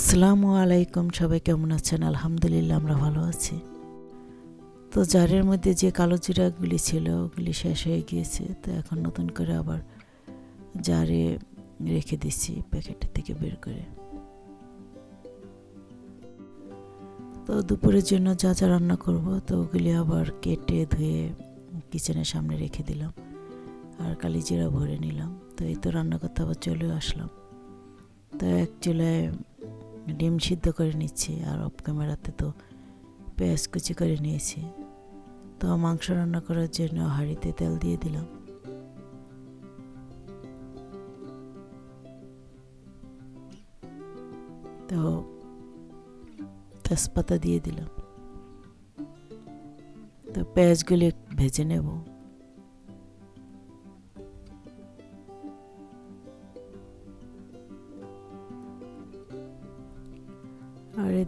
আসসালামু আলাইকুম, সবাই কেমন আছেন? আলহামদুলিল্লাহ, আমরা ভালো আছি। তো জারের মধ্যে যে কালো জিরাগুলি ছিল, ওগুলি শেষ হয়ে গিয়েছে। তো এখন নতুন করে আবার জারে রেখে দিচ্ছি প্যাকেটের থেকে বের করে। তো দুপুরের জন্য যা যা রান্না করব, তো ওগুলি আবার কেটে ধুয়ে কিচেনের সামনে রেখে দিলাম। আর কালি জিরা ভরে নিলাম। তো এই তো রান্না করতে আবার চলেও আসলাম। তো এক চুলায় ডিম সিদ্ধ করে নিচ্ছি আর অফ ক্যামেরাতে তো পেঁয়াজ কুচি করে নিয়েছি। তো মাংস রান্না করার জন্য হাঁড়িতে তেল দিয়ে দিলাম। তো তেজপাতা দিয়ে দিলাম। তো পেঁয়াজগুলি ভেজে নেব।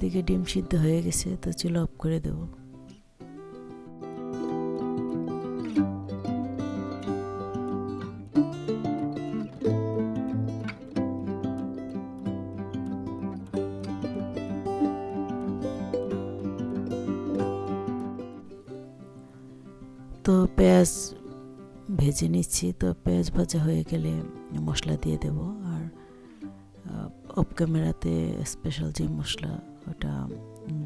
এদিকে ডিম সিদ্ধ হয়ে গেছে, তো চুলো অফ করে দেব। তো পেঁয়াজ ভেজে নিচ্ছি, তো পেঁয়াজ ভাজা হয়ে গেলে মশলা দিয়ে দেব। আর অফ ক্যামেরাতে স্পেশাল যে মশলা ওটা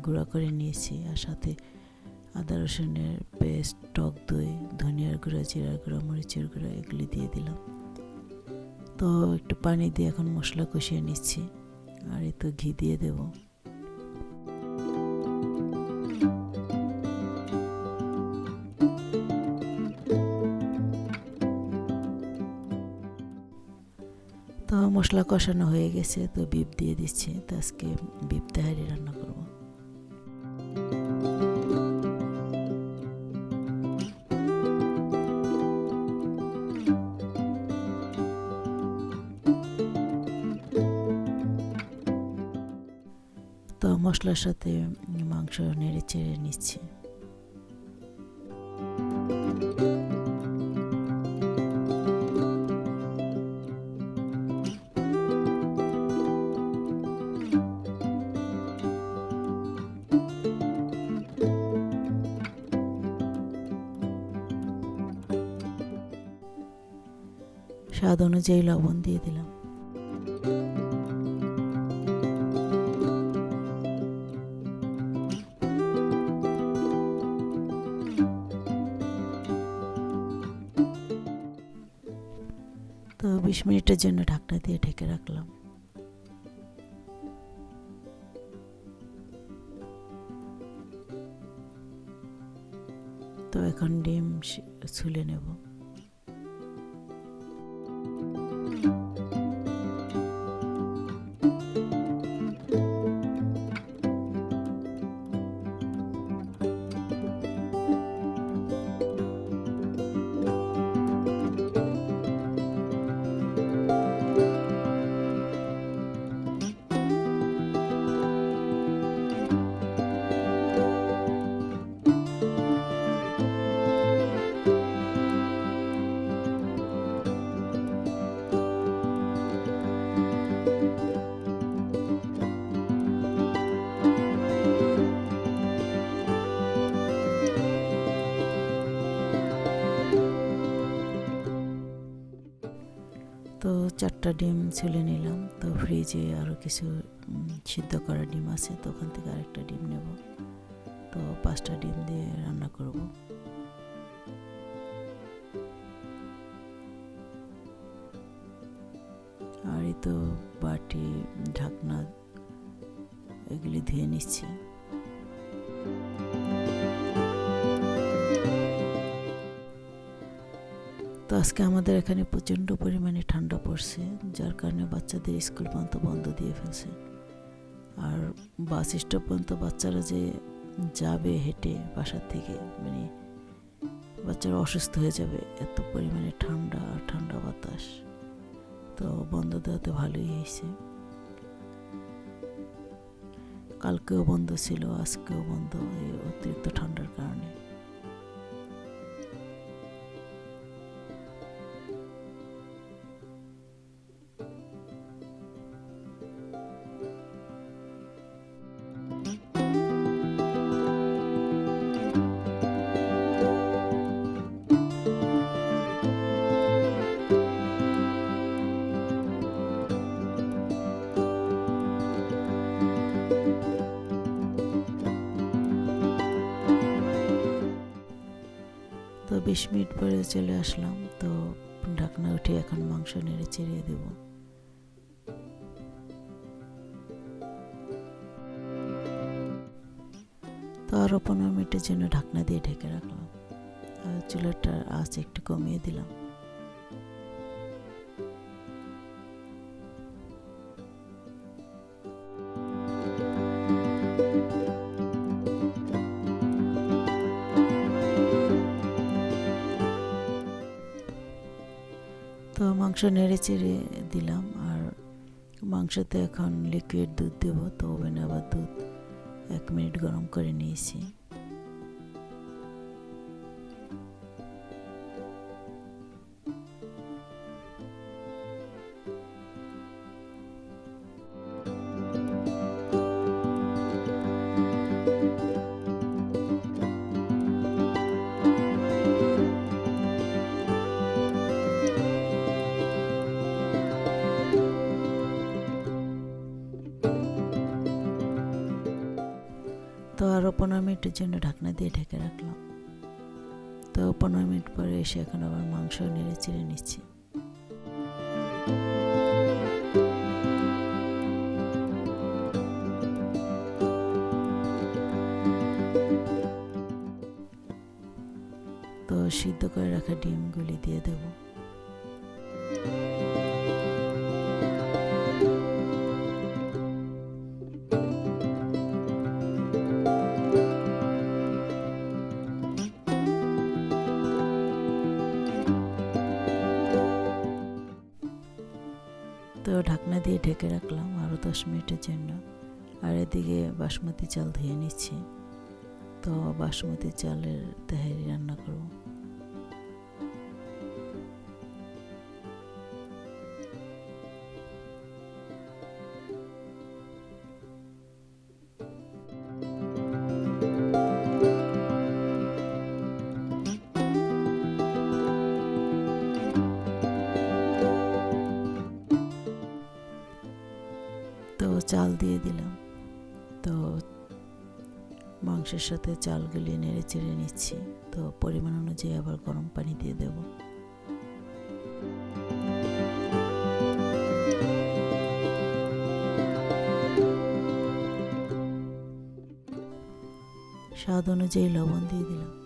গুঁড়া করে নিয়েছি আর সাথে আদা রসুনের পেস্ট, টক দই, ধনিয়ার গুঁড়া, জিরার গুঁড়া, মরিচের গুঁড়া এগুলি দিয়ে দিলাম। তো একটু পানি দিয়ে এখন মশলা কষিয়ে নিচ্ছি। আর একটু তো ঘি দিয়ে দেবো। তো মশলা কষানো হয়ে গেছে, তো বিপ দিয়ে দিচ্ছি। তো আজকে বিপ তেহারি রান্না করব। তো মশলার সাথে মাংস নেড়ে চেড়ে নিচ্ছি। স্বাদ অনুযায়ী লবণ দিয়ে দিলাম। তো বিশ মিনিটের জন্য ঢাকনা দিয়ে ঢেকে রাখলাম। তো এখন ডিম ছুলে নেব। চারটা ডিম ছুলে নিলাম, তো ফ্রিজে আরও কিছু সিদ্ধ করা ডিম আছে, তো ওখান থেকে আরেকটা ডিম নেব। তো পাঁচটা ডিম দিয়ে রান্না করব। আর এই তো বাটি, ঢাকনা, এগুলি ধুয়ে নিচ্ছি। তো আজকে আমাদের এখানে প্রচণ্ড পরিমাণে ঠান্ডা পড়ছে, যার কারণে বাচ্চাদের স্কুল পর্যন্ত বন্ধ দিয়ে ফেলছে। আর বাস স্টপ পর্যন্ত বাচ্চারা যে যাবে হেঁটে বাসার থেকে মানে বাচ্চারা অসুস্থ হয়ে যাবে, এত পরিমাণে ঠান্ডা আর ঠান্ডা বাতাস। তো বন্ধ দেওয়াতে ভালোই হয়েছে। কালকেও বন্ধ ছিল, আজকেও বন্ধ, এই অতিরিক্ত ঠান্ডার কারণে। বিশ মিনিট পরে চলে আসলাম। তো ঢাকনা উঠে এখন মাংস নেড়ে চেড়িয়ে দেব। তো আরও পনেরো মিনিটের জন্য ঢাকনা দিয়ে ঢেকে রাখলাম। আর চুলাটার আঁচ একটু কমিয়ে দিলাম। মাংস নেড়ে চেড়ে দিলাম আর মাংসতে এখন লিকুইড দুধ দেবো, তো ওভেনে আবার দুধ এক মিনিট গরম করে নিয়েছি। আরও পনেরো মিনিটের জন্য ঢাকনা দিয়ে ঢেকে রাখলাম। তো পনেরো মিনিট পরে এসে এখন আবার মাংস নেড়ে চিড়ে নিচ্ছি। তো সিদ্ধ করে রাখা ডিমগুলি দিয়ে দেবো। তো ঢাকনা দিয়ে ঢেকে রাখলাম আরও দশ মিনিটের জন্য। আর এদিকে বাসমতি চাল ধুয়ে নিচ্ছি। তো বাসমতি চালের তেহারি রান্না করব। চাল দিয়ে দিলাম। তো মাংসের সাথে চাল চালগুলি নেড়ে চেড়ে নিচ্ছি। তো পরিমাণ অনুযায়ী আবার গরম পানি দিয়ে দেব। স্বাদ অনুযায়ী লবণ দিয়ে দিলাম।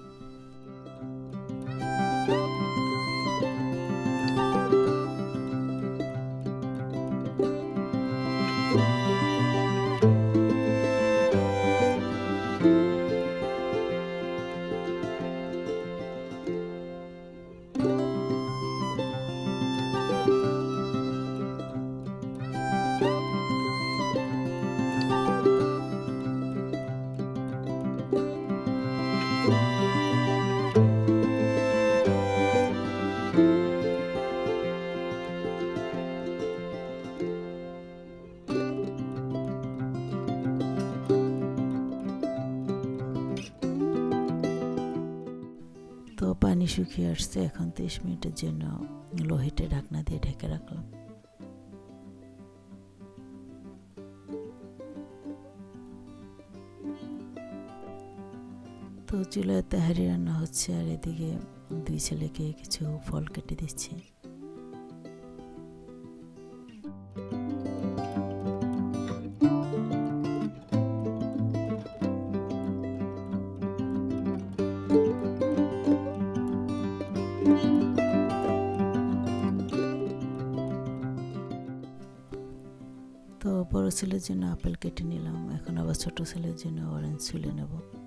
তো পানি শুকিয়ে আসছে, এখন তিরিশ মিনিটের জন্য লো হিটে ঢাকনা দিয়ে ঢেকে রাখলাম। তো চুলায় তেহারি রান্না হচ্ছে, আর এদিকে দুই ছেলেকে কিছু ফল কেটে দিচ্ছি। বড় ছেলের জন্য আপেল কেটে নিলাম। এখন আবার ছোট ছেলের জন্য অরেঞ্জ ছুলে নেব।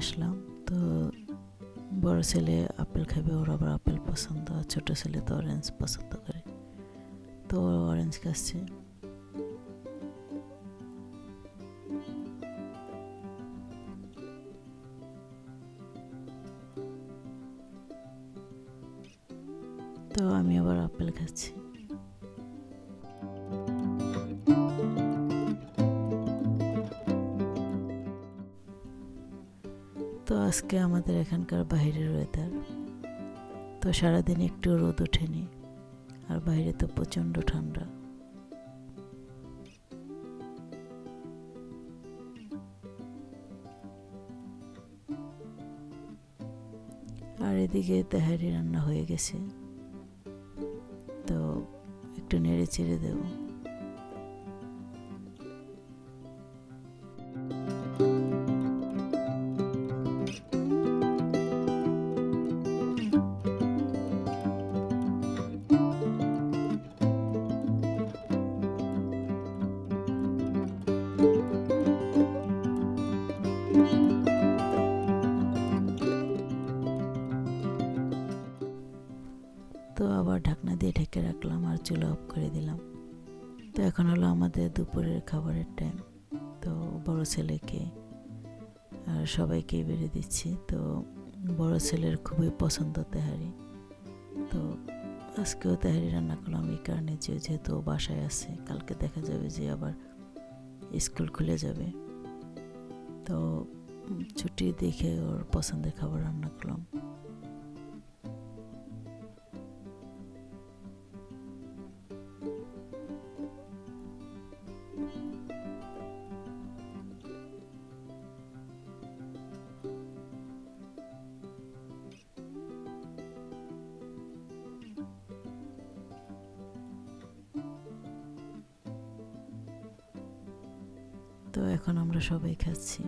আসলাম। তো বড় ছেলে আপেল খাবে, ওর আবার আপেল পছন্দ আর ছোটো ছেলে তো অরেঞ্জ পছন্দ করে। তো অরেঞ্জ খাচ্ছে। তো আমি আবার আপেল খাচ্ছি। আজকে আমাদের এখানকার বাইরের ওয়েদার তো সারাদিন একটু রোদ ওঠেনি, আর বাইরে তো প্রচণ্ড ঠান্ডা। আর এদিকে তেহারি রান্না হয়ে গেছে। তো একটু নেড়ে চেড়ে দেবো। দুপুরের খাবারের টাইম তো বড় ছেলেকে, আর সবাইকে বেড়ে দিচ্ছি। তো বড় ছেলের খুবই পছন্দ তেহারি। তো আজকেও তেহারি রান্না করলাম এই কারণে যে যেহেতু বাসায় আছে, কালকে দেখা যাবে যে আবার স্কুল খুলে যাবে। তো ছুটি দেখে ওর পছন্দের খাবার রান্না করলাম। তো এখন আমরা সবাই খাচ্ছি।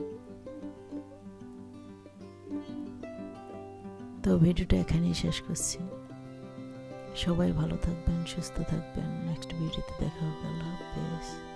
তো ভিডিওটা এখানেই শেষ করছি। সবাই ভালো থাকবেন, সুস্থ থাকবেন। নেক্সট ভিডিওতে দেখা হবে। আল্লাহ হাফেজ।